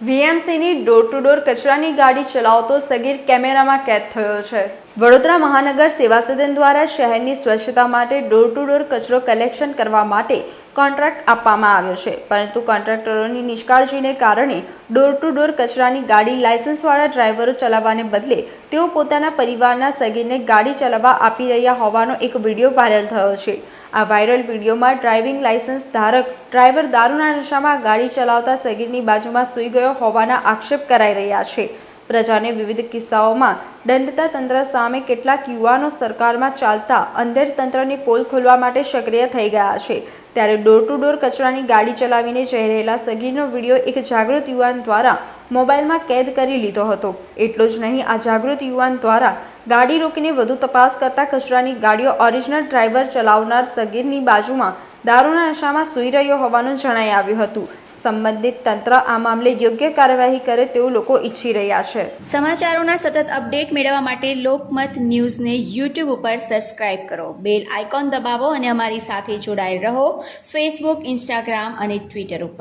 વીએમસીની door to door કચરાની ગાડી ચલાવતો સગીર કેમેરામાં કેદ થયો છે. વડોદરા મહાનગર સેવા સદન દ્વારા શહેરની સ્વચ્છતા માટે ડોર ટુ ડોર કચરો કલેક્શન કરવા માટે કોન્ટ્રાક્ટ આપવામાં આવ્યો છે. પરંતુ કોન્ટ્રાક્ટરોની નિષ્કાળજીને કારણે ડોર ટુ ડોર કચરાની ગાડી લાયસન્સવાળા ડ્રાઈવરો ચલાવવાને બદલે તેઓ પોતાના પરિવારના સગીરને ગાડી ચલાવવા આપી રહ્યા હોવાનો એક વીડિયો વાયરલ થયો છે. આ વાયરલ વિડીયોમાં ડ્રાઇવિંગ લાયસન્સ ધારક ડ્રાઈવર દારૂના નશામાં ગાડી ચલાવતા સગીરની બાજુમાં સૂઈ ગયો હોવાના આક્ષેપ કરાઈ રહ્યા છે. પ્રજાને વિવિધ કિસ્સાઓમાં દંડતા તંત્ર સામે કેટલાક યુવાનો સરકારમાં ચાલતા અંધેર તંત્રની પોલ ખોલવા માટે સક્રિય થઈ ગયા છે. ત્યારે ડોર ટુ ડોર કચરાની ગાડી ચલાવીને જઈ રહેલા સગીરનો વીડિયો એક જાગૃત યુવાન દ્વારા મોબાઈલમાં કેદ કરી લીધો હતો. એટલો જ નહીં, આ જાગૃત યુવાન દ્વારા ગાડી રોકીને વધુ તપાસ કરતા કચરાની ગાડીઓ ઓરિજિનલ ડ્રાઈવર ચલાવનાર સગીરની બાજુમાં દારૂના નશામાં સૂઈ રહ્યો હોવાનું જણાઈ આવ્યું હતું. સંબંધિત તંત્ર આ મામલે યોગ્ય કાર્યવાહી કરે તેવું લોકો ઈચ્છી રહ્યા છે. સમાચારોના સતત અપડેટ મેળવવા માટે લોકમત ન્યૂઝને યુટ્યુબ ઉપર સબસ્ક્રાઇબ કરો. બેલ આઇકોન દબાવો અને અમારી સાથે જોડાયેલ રહો. ફેસબુક, ઇન્સ્ટાગ્રામ અને ટ્વિટર ઉપર.